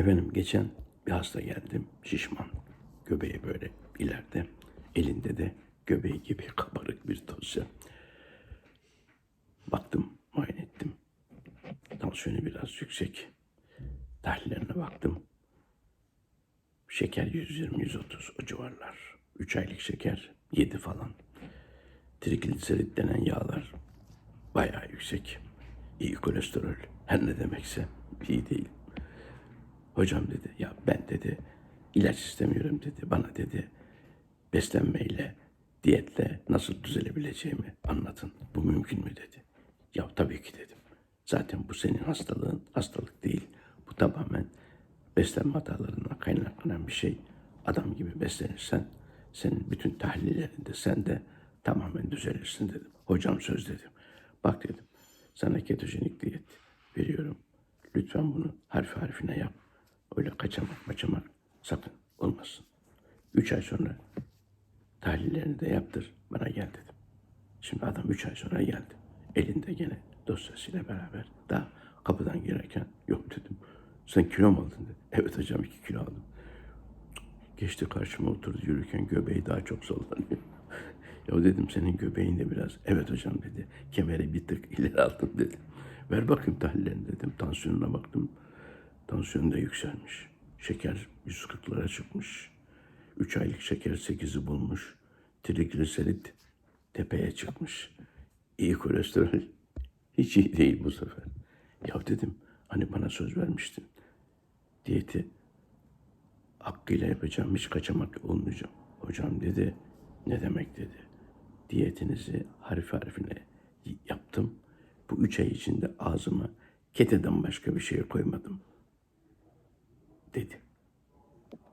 Efendim geçen bir hasta geldim. Şişman. Göbeği böyle ileride. Elinde de göbeği gibi kabarık bir dosya. Baktım, muayene ettim. Tansiyonu biraz yüksek. Tahlillerine baktım. Şeker 120-130 o civarlar. 3 aylık şeker 7 falan. Trigliserit denen yağlar bayağı yüksek. İyi kolesterol her ne demekse iyi değil. Hocam dedi ya ben dedi ilaç istemiyorum dedi. Bana dedi beslenmeyle, diyetle nasıl düzelebileceğimi anlatın. Bu mümkün mü dedi. Ya tabii ki dedim. Zaten bu senin hastalığın hastalık değil. Bu tamamen beslenme hatalarından kaynaklanan bir şey. Adam gibi beslenirsen senin bütün tahlillerinde sen de tamamen düzelirsin dedim. Hocam söz dedim. Bak dedim sana ketojenik diyet veriyorum. Lütfen bunu harfi harfine yap. Öyle kaçamak maçamak sakın olmasın. Üç ay sonra tahlillerini de yaptır bana gel dedim. Şimdi adam üç ay sonra geldi. Elinde gene dosyasıyla beraber. Daha kapıdan girerken yok dedim. Sen kilo mu aldın dedi. Evet hocam iki kilo aldım. Geçti karşıma oturdu yürürken göbeği daha çok sallanıyor. ya dedim senin göbeğin de biraz. Evet hocam dedi. Kemeri bir tık ileri aldım dedi. Ver bakayım tahlillerini dedim. Tansiyonuna baktım. Tansiyon da yükselmiş. Şeker 140'lara çıkmış. 3 aylık şeker 8'i bulmuş. Trigliserit tepeye çıkmış. İyi kolesterol hiç iyi değil bu sefer. Ya dedim hani bana söz vermiştin. Diyeti hakkıyla yapacağım hiç kaçamak olmayacağım. Hocam dedi ne demek dedi. Diyetinizi harfi harfine yaptım. Bu üç ay içinde ağzıma keteden başka bir şey koymadım dedi.